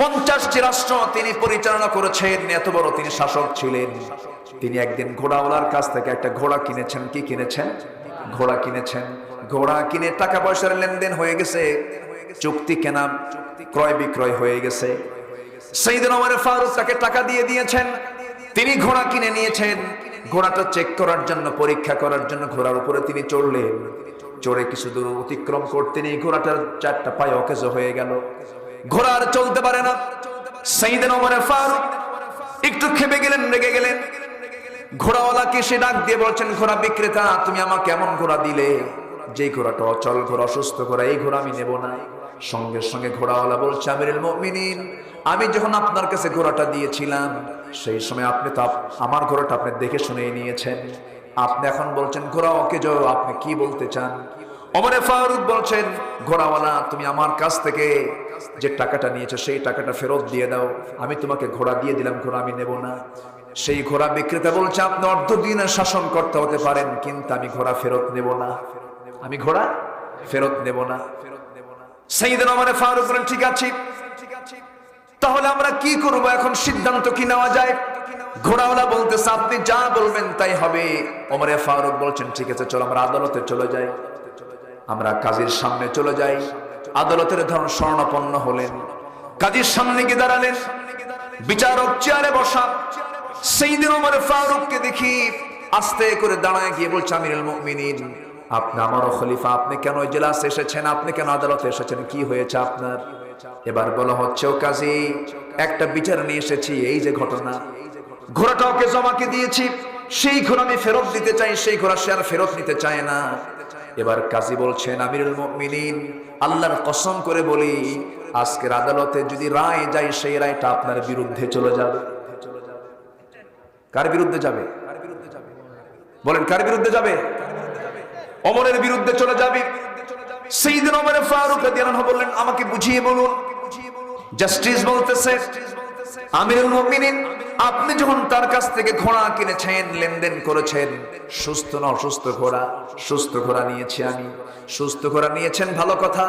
পঞ্চাশটি রাষ্ট্র তিনি পরিচালনা করেছেন। এত বড় তিনি শাসক ছিলেন। তিনি একদিন ঘোড়াওয়ালার কাছ থেকে একটা ঘোড়া কিনেছেন। কি কিনেছেন? ঘোড়া কিনেছেন। ঘোড়া কিনে টাকা পয়সার লেনদেন হয়ে গেছে। চুক্তি কেনা, ক্রয় বিক্রয় হয়ে গেছে। সেইদিন আমার ফারুক তাকে টাকা দিয়ে দিয়েছেন। তিনি ঘোড়া কিনে নিয়েছেন। ঘোড়াটা চেক করার জন্য, পরীক্ষা করার জন্য ঘোড়ার উপরে তিনি চড়লেন। চড়ে কিছু দূর অতিক্রম করতেনি ঘোড়াটার চারটা পায়ে অকেজ হয়ে গেল। ঘোড়া আর চলতে পারে না। সেইদিন আমার ফারুক একটু খেপে গেলেন, রেগে গেলেন। ঘোড়াওয়ালাকে সে ডাক দিয়ে বলছেন, ঘোড়া বিক্রেতা, তুমি আমাকে এমন ঘোড়া দিলে যে ঘোড়াটা অচল ঘোড়া, অসুস্থ ঘোড়া, এই ঘোড়া আমি নেব না। সঙ্গে সঙ্গে ঘোড়াওয়ালা বলছে, আমিরুল মুমিনিন, আমি যখন আপনার কাছে ঘোড়াটা দিয়েছিলাম, সেই সময় আপনি তো আমার ঘোড়াটা আপনি দেখে শুনে নিয়েছেন। আপনি এখন বলছেন, ঘোড়া ওকে জো আপনি কি বলতে চান? ওমরে ফারুক বলছেন, ঘোড়াওয়ালা, তুমি আমার কাছ থেকে যে টাকাটা নিয়েছো, সেই টাকাটা ফেরত দিয়ে দাও। আমি তোমাকে ঘোড়া দিয়ে দিলাম, ঘোড়া আমি নেব না। সেই ঘোড়া বিক্রেতা বলছে, আপনি অর্ধ দিনের শাসন করতে হতে পারেন, কিন্তু আমি ঘোড়া ফেরত নেব না। আমি ঘোড়া ফেরত নেব না। সেই দিন আমার ফারুক বলেন, ঠিক আছে। তাহলে আমরা কি করব? এখন সিদ্ধান্ত কি নেওয়া যায়? ঘোড়াওয়ালা বলতেছে, আপনি যা বলবেন তাই হবে। ওমরে ফারুক বলছেন, ঠিক আছে, চলো, আমরা আদালতে চলে যাই। আমরা কাজীর সামনে চলে যাই। আদালতের ধরন স্বর্ণপন্ন হলেন। কাজীর সামনে গিয়ে দাঁড়ালেন। বিচারক চেয়ারে বসা। সেই দিন আমার ফারুককে দেখি আস্তে করে দাঁড়ায় গিয়ে বলছে, আমিরুল মুমিনিন, আপনি আমারও খলিফা, আপনি কেন জেলাসে এসেছেন? আপনি কেন আদালতে এসেছেন? কি হয়েছে আপনার? এবার বলা হচ্ছে, ও কাজী, একটা বিচার নিয়ে এসেছি, এই যে ঘটনা। ঘোড়াটা ওকে জমাকে দিয়েছি। সেই ঘোড়া আমি ফেরত দিতে চাই, সেই ঘোড়া সে আর ফেরত নিতে চায় না। এবার কাজী বলছেন, আমিরুল মুমিনিন, আল্লাহর কসম করে বলি, আজকের আদালতে যদি রায় যায়, সেই রায়টা আপনার বিরুদ্ধে চলে যাবে। কার বিরুদ্ধে যাবে? বলেন, কার বিরুদ্ধে যাবে? অমরের বিরুদ্ধে চলে যাবে। সেই দিন অমরের ফারুক বললেন, আমাকে বুঝিয়ে বলুন। জাস্টিস বলতেছে, আমিরুল মুমিনিন, আপনি যখন তার থেকে ঘোড়া কিনেছেন, লেনদেন করেছেন। সুস্থ না অসুস্থ ঘোড়া, সুস্থ ঘোড়া নিয়েছি আমি। সুস্থ ঘোড়া নিয়েছেন, ভালো কথা।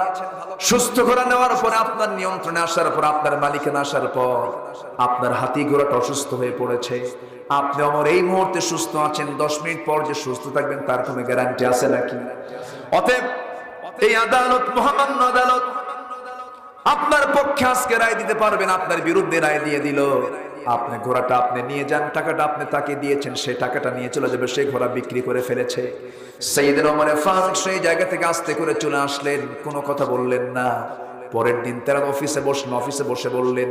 সুস্থ ঘোড়া নেওয়ার পরে আপনার নিয়ন্ত্রণে আসার পর, আপনার মালিকানা আসার পর, আপনার হাতি ঘোড়াটা অসুস্থ হয়ে পড়েছে। আপনি আমার এই মুহূর্তে সুস্থ আছেন, দশ মিনিট পর যে সুস্থ থাকবেন, তার কোনো গ্যারান্টি আছে নাকি? অতএব, এই আদালত, মহামান্য আদালত, আপনার পক্ষে আজকে রায় দিতে পারবেন, আপনার বিরুদ্ধে রায় দিয়ে দিল। আপনি ঘোড়াটা আপনি নিয়ে যান, টাকাটা আপনি তাকে দিয়েছেন সেই টাকাটা নিয়ে চলে যাবে সেই ঘোড়া বিক্রি করে ফেলেছে। সেই দিন আমার ফারুক সেই জায়গা থেকে আস্তে করে চলে আসলেন, কোনো কথা বললেন না। পরের দিন তারা অফিসে বসলেন অফিসে বসে বললেন,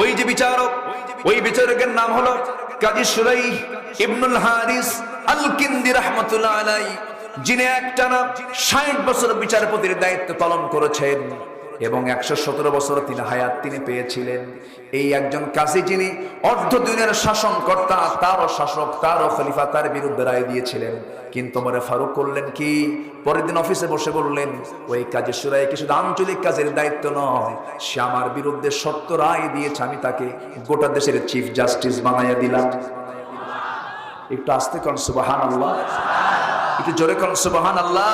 ওই যে বিচারক, ওই বিচারকের নাম হলো কাজী সুরাই ইবনুল হারিস আল কিন্দি রহমতুল্লাহ আলাই যিনি একটানা ষাট বছর বিচারপতির দায়িত্ব পালন করেছেন। এবং একশো সতেরো বছর তিনি হায়াত তিনি পেয়েছিলেন। এই একজন কাজী যিনি অর্ধ দিনের শাসন কর্তা তারও শাসক, তারও খলিফা, তার বিরুদ্ধে রায় দিয়েছিলেন। কিন্তু মরে ফারুক করলেন কি? পরের দিন অফিসে বসে বললেন, ওই কাজে সুরাই কি শুধু আঞ্চলিক কাজের দায়িত্ব নয়, সে আমার বিরুদ্ধে সত্য রায় দিয়েছে, আমি তাকে গোটা দেশের চিফ জাস্টিস বানাইয়া দিলাম। একটু আসতে কন সুবাহান আল্লাহ একটু জোরে কন সুবাহান আল্লাহ